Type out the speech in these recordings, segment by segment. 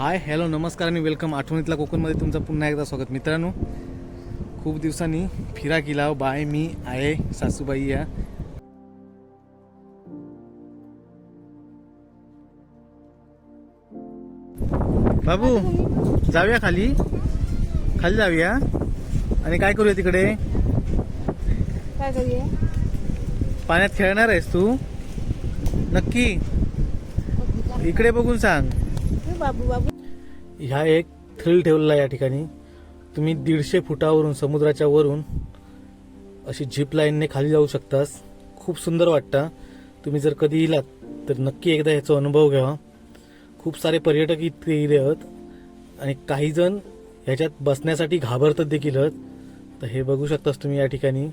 Hi hello नमस्कार आणि welcome आठवणीतला कोकणमध्ये तुमचं पुन्हा एकदा स्वागत. मित्रांनो खूप दिवसांनी फिरा केला बाय मी आहे सासूबाई या. बाबू जाऊया खाली. खाली जाऊया. आणि काय करूया तिकडे? काय करूया? पाण्यात खेळणार आहेस तू? नक्की? इकडे बघून सांग. हे बाबू बाबू ह्या एक थ्रिल ठेवलेला आहे या ठिकाणी. तुम्ही दीडशे फुटावरून समुद्राच्या वरून अशी झिप लाईनने खाली जाऊ शकतास. खूप सुंदर वाटतं. तुम्ही जर कधी इलात तर नक्की एकदा ह्याचा अनुभव घ्यावा खूप सारे पर्यटक इथे इले आहेत. आणि काही जण ह्याच्यात बसण्यासाठी घाबरतात देखील आहेत. तर हे बघू शकतास तुम्ही या ठिकाणी.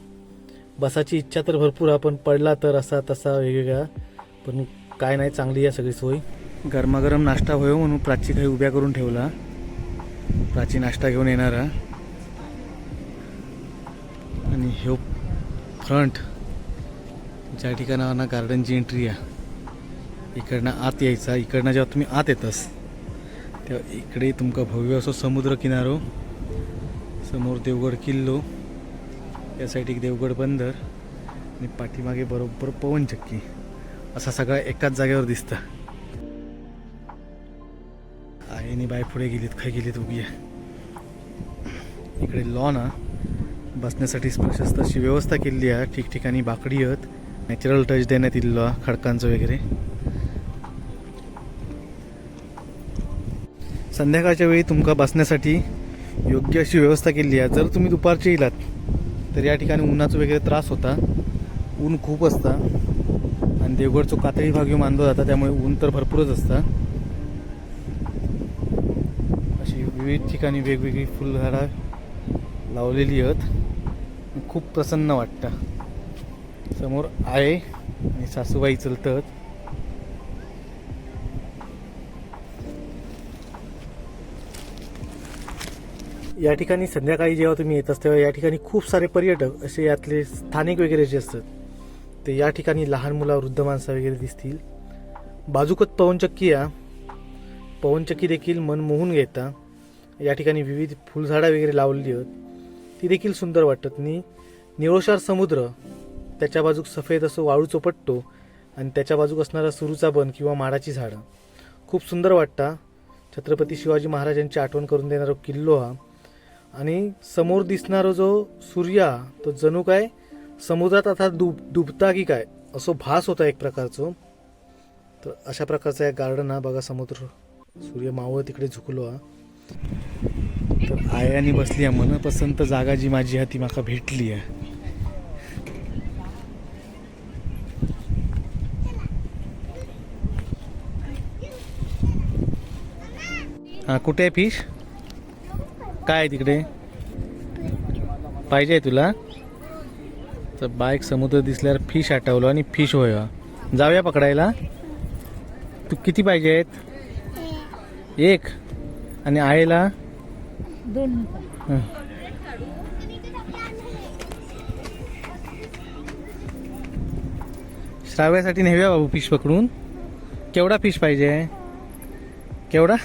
बसाची इच्छा तर भरपूर आपण पडला तर असा तसा वेगवेगळा. पण काय नाही चांगली या सगळी सोय. गरमागरम नाश्ता होयो म्हणून प्राची काही उभ्या करून ठेवला. प्राची नाश्ता घेऊन येणारा. आणि ह्यो फ्रंट ज्या ठिकाणावर गार्डनची एंट्री आहे इकडनं आत यायचा. इकडनं जेव्हा तुम्ही आत येतस तेव्हा इकडे तुमका भव्य असो समुद्र किनारो समोर देवगड किल्लो या साईड एक देवगड बंदर आणि पाठीमागे बरोबर पवनचक्की. असा सगळा एकाच जागेवर दिसता. आई बाय पुढे गेलीत खाय गेलीत उभी आहे. इकडे लॉन आहे बसण्यासाठी प्रशस्त अशी व्यवस्था केलेली आहे. ठिकठिकाणी बाकडी आहेत. नॅचरल टच देण्यात येईल खडकांचं वगैरे. संध्याकाळच्या वेळी तुमका बसण्यासाठी योग्य अशी व्यवस्था केली आहे. जर तुम्ही दुपारचे येलात तर या ठिकाणी उन्हाचा वगैरे त्रास होता. ऊन खूप असता. आणि देवगडचं कातळी भाग ह्यो मानलो जाता त्यामुळे ऊन तर भरपूरच असतं अशी विविध ठिकाणी वेगवेगळी फुलझाडं लावलेली आहेत. खूप प्रसन्न वाटतं. समोर आहे आणि सासूबाई चलतात. या ठिकाणी संध्याकाळी जेव्हा तुम्ही येत असता तेव्हा या ठिकाणी खूप सारे पर्यटक असे यातले स्थानिक वगैरे जे असतात ते या ठिकाणी लहान मुला वृद्ध माणसं वगैरे दिसतील. बाजूकत पवनचक्की या पवनचक्की देखील मन मोहून घेता. या ठिकाणी विविध फुलझाडं वगैरे लावलेली आहेत. ती देखील सुंदर वाटतात. आणि निळोशार समुद्र त्याच्या बाजूक सफेद असं वाळूचो पट्टो आणि त्याच्या बाजूक असणारा सुरूचा बन किंवा माडाची झाडं. खूप सुंदर वाटता. छत्रपती शिवाजी महाराजांची आठवण करून देणारा किल्लो हा. आणि समोर दिसणारा जो सूर्य हा, तो जणू काय? समुद्रात आता डुब डुबता की काय? असो भास होता एक प्रकारचो. तर अशा प्रकारचा एक गार्डन हा बघा समुद्र सूर्य मावळ तिकडे झुकलो हा. तर आयानी बसली आहे. मनपसंत जागा जी माझी हा ती माका भेटली आहे. हा कुठे आहे फिश? काय आहे तिकडे? पाहिजे आहे तुला? तर बाईक समुद्र दिसल्यावर फिश आठवलं आणि फिश होय. जाऊया पकडायला. तू किती पाहिजे आहेत? एक. आणि आईला? दोन हं. श्राव्यासाठी नेऊया बाबू फिश पकडून. केवढा फिश पाहिजे? केवढा?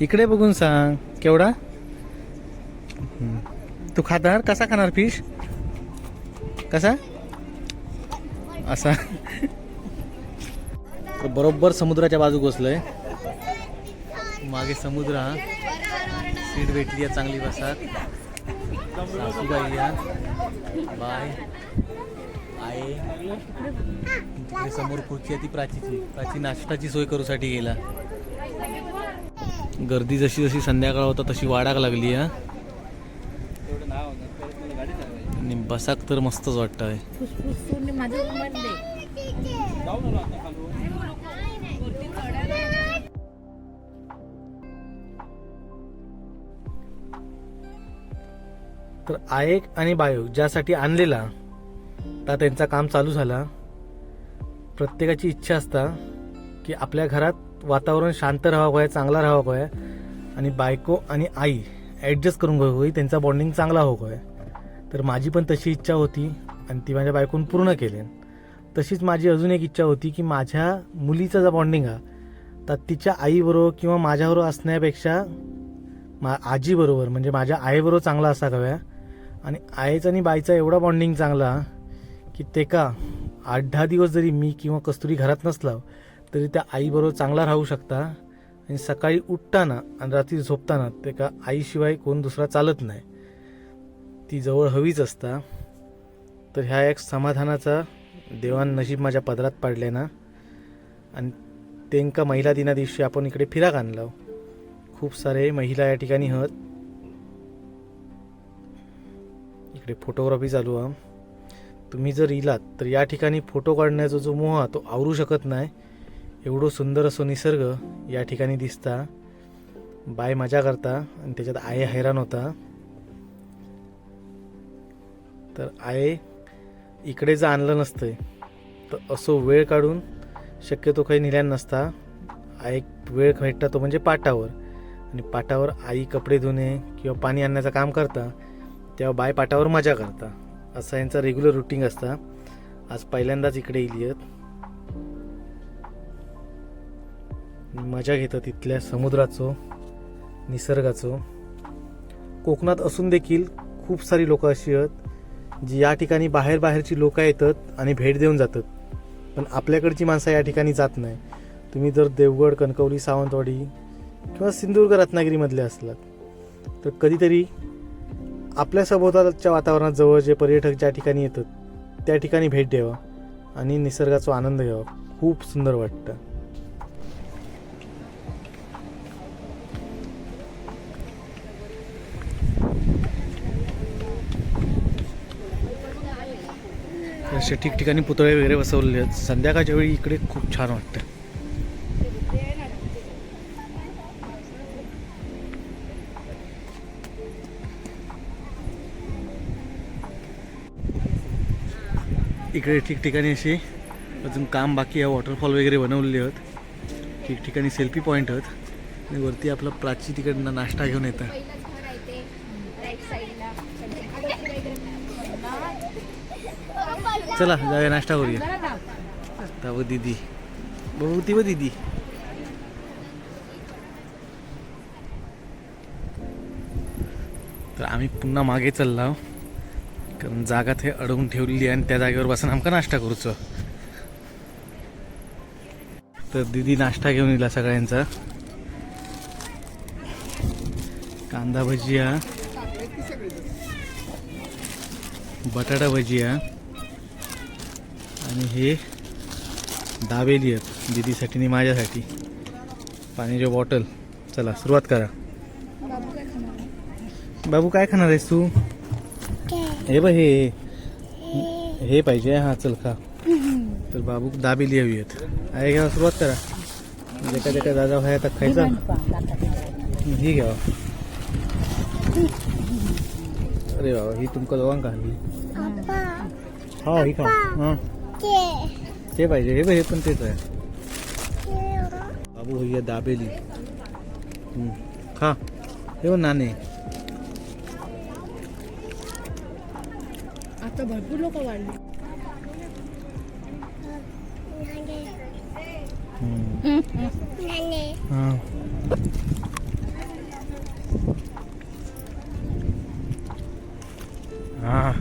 इकडे बघून सांग. केवढा. तू खाणार? कसा खाणार फिश कसा? असा. तर बरोबर समुद्राच्या बाजू बसलोय मागे समुद्र हा. सीट भेटली आहे चांगली बसात. सासूबाई या. बाय. आहे तिकडे समोर खुर्ची आहे ती प्राचीची. प्राची नाश्ताची सोय करूसाठी गेला. गर्दी जशी जशी संध्याकाळ होता तशी वाढाक लागली हा. आणि बसाक तर मस्तच वाटतं आहे तर आयेक आणि बायो ज्यासाठी आणलेला तर त्यांचा काम चालू झाला. प्रत्येकाची इच्छा असता की आपल्या घरात वातावरण शांत राहावं आहे चांगला राहावं आहे आणि बायको आणि आई ॲडजस्ट करून घ्यावं त्यांचा बॉन्डिंग चांगला हवं आहे तर माझी पण तशी इच्छा होती आणि ती माझ्या बायकोन पूर्ण केली. तशीच माझी अजून एक इच्छा होती की माझ्या मुलीचा जो बॉन्डिंग हा तर तिच्या आईबरोबर किंवा माझ्याबरोबर असण्यापेक्षा मा आजीबरोबर म्हणजे माझ्या आईबरोबर चांगला असा हव्या आणि आईचा आणि बाईचा एवढा बॉन्डिंग चांगला की ते का आठ दहा दिवस जरी मी किंवा कस्तुरी घरात नसला तरी त्या आईबरोबर चांगला राहू शकता. आणि सकाळी उठताना आणि रात्री झोपताना ते का आईशिवाय कोण दुसरा चालत नाही. ती जवळ हवीच असता. तर ह्या एक समाधानाचा देवान नशीब माझ्या पदरात पाडले ना. आणि तेंका महिला दिना दिवशी आपण इकडे फिराक आणलं. खूप सारे महिला या ठिकाणी हत. इकडे फोटोग्राफी चालू आहे. तुम्ही जर इलात तर या ठिकाणी फोटो काढण्याचा जो मोह आहे तो आवरू शकत नाही. एवढं सुंदर असो निसर्ग या ठिकाणी दिसता. बाय मजा करता आणि त्याच्यात आय हैराण होता. तर आय इकडे जर आणलं नसतंय तर असो वेळ काढून शक्यतो काही निल्यान नसता. आय वेळ भेटता तो म्हणजे पाटावर. आणि पाटावर आई कपडे धुणे किंवा पाणी आणण्याचं काम करता. तेव्हा बायपाटावर मजा करता. असं यांचं रेग्युलर रुटीन असता. आज पहिल्यांदाच इकडे येईल आहेत. मजा घेतात तिथल्या समुद्राचो निसर्गाचो. कोकणात असून देखील खूप सारी लोकं अशी आहेत जी या ठिकाणी बाहेर बाहेरची लोकं येतात आणि भेट देऊन जातात. पण आपल्याकडची माणसं या ठिकाणी जात नाही. तुम्ही जर देवगड कणकवली सावंतवाडी किंवा सिंधुदुर्ग रत्नागिरीमधले असलात तर कधीतरी आपल्या सभोवतालच्या वातावरणात जवळ जे पर्यटक ज्या ठिकाणी येतात त्या ठिकाणी भेट द्यावा आणि निसर्गाचा आनंद घ्यावा. खूप सुंदर वाटतं. असे ठिकठिकाणी पुतळे वगैरे बसवलेले आहेत. संध्याकाळच्या वेळी इकडे खूप छान वाटतं. इकडे ठिकठिकाणी असे अजून काम बाकी आहे. वॉटरफॉल वगैरे बनवलेले आहेत. ठिकठिकाणी सेल्फी पॉईंट आहेत. आणि वरती आपलं प्राची तिकडनं नाश्ता घेऊन येतं. चला जाऊया नाश्ता करूया. तव दीदी. बघू ती व दीदी. तर आम्ही पुन्हा मागे चाललो कारण जागा ते अडवून ठेवलेली आहे आणि त्या जागेवर बसून आमका नाश्ता करूचो? तर दीदी नाश्ता घेऊन येला सगळ्यांचा. कांदा भजिया. बटाटा भजिया. आणि हे दाबेली आहेत दीदीसाठी आणि माझ्यासाठी. पाण्याची बॉटल चला सुरुवात करा. बाबू काय खाणार आहेस तू? हे बघ हे हे पाहिजे हा चल खा. तर बाबू दाबेली हवी आहेत आहे घ्या सुरुवात करा. जेका जेका दादा व्हाय आता खायचा. ही घ्या अरे बाबा ही तुमका दोघांका हवी हा ही खा. हा. ते पाहिजे हे बघ हे पण तेच आहे. बाबू भैया दाबेली. खा. हे नाणे. आता भरपूर लोक वाढली. हा.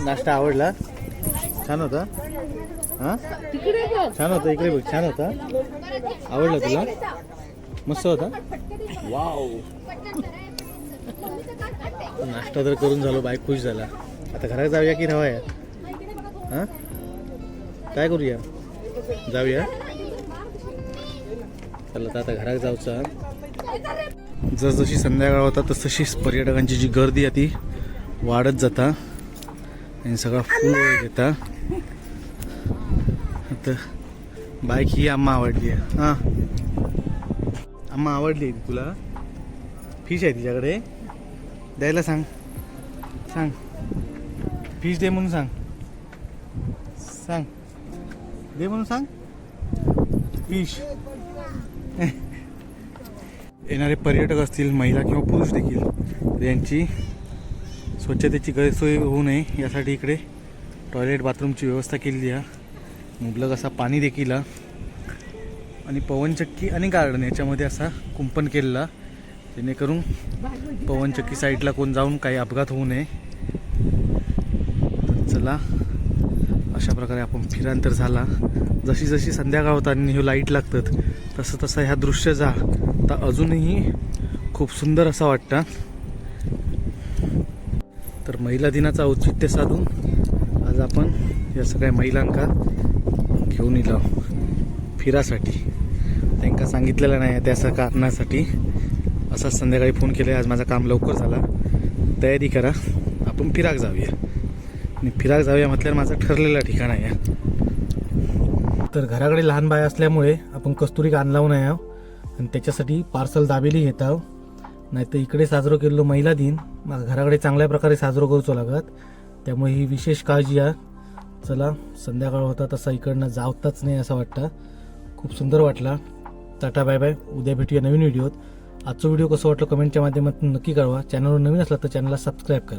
नाश्ता आवडला? छान होता? हां? छान होता इकडे बघ छान होता. आवडला तुला? मस्त होता? वाव. नाश्ता तर करून झालो बाईक खुश झाला. आता घरात जाऊया की राहूया? हां? काय करूया? जाऊया? चला तर आता घरात जाऊचा. जसजशी संध्याकाळ होता तसतशीच पर्यटकांची जी गर्दी आहे ती वाढत जाता. आणि सगळा फुल येता वाटतं बाईक ही आम्हा आवडली आहे. हां. आम्हा आवडली आहे तुला? फिश आहे तिच्याकडे. द्यायला सांग. सांग. फिश दे म्हणून सांग. सांग. दे म्हणून सांग. फिश येणारे पर्यटक असतील महिला किंवा पुरुष देखील यांची स्वच्छतेची गैरसोय होऊ नये यासाठी इकडे टॉयलेट बाथरूमची व्यवस्था केलेली आहे. मुबलक असा पाणी देखील आणि पवनचक्की आणि गार्डन याच्यामध्ये असा कुंपण केलेला. जेणेकरून पवनचक्की साईडला कोण जाऊन काही अपघात होऊ नये. तर चला अशा प्रकारे आपण फिरांतर झाला. जशी जशी संध्याकाळ होता आणि हे लाइट लागतात तसं तसं ह्या दृश्य जा. तर अजूनही खूप सुंदर असा वाटतं. तर महिला दिनाचं औचित्य साधून आज आपण या सगळ्या महिलांका घेऊन येलो फिरासाठी. त्यांका सांगितलेलं नाही त्या स- कारणासाठी असाच संध्याकाळी फोन केले आज माझं काम लवकर झाला. तयारी करा आपण फिराक जाऊया. आणि फिराक जाऊया म्हटल्यावर माझं ठरलेलं ठिकाण आहे. तर घराकडे लहान बाय असल्यामुळे आपण कस्तुरी आणलाव नाही आहो आणि त्याच्यासाठी पार्सल दाबेली घेत आहो. नाही तर इकडे साजरं केलेलो महिला दिन घराकडे चांगल्या प्रकारे साजरं करूचो लागत. त्यामुळे ही विशेष काळजी आहे चला संध्याकाळ होता तसा इकडनं जावताच नाही असं वाटतं. खूप सुंदर वाटला. Tata bye bye. उद्या भेटूया नवीन व्हिडिओत. आजचा व्हिडिओ कसं वाटलं कमेंटच्या माध्यमातून नक्की कळवा. चॅनलवर नवीन असला तर चॅनलला सबस्क्राईब करा.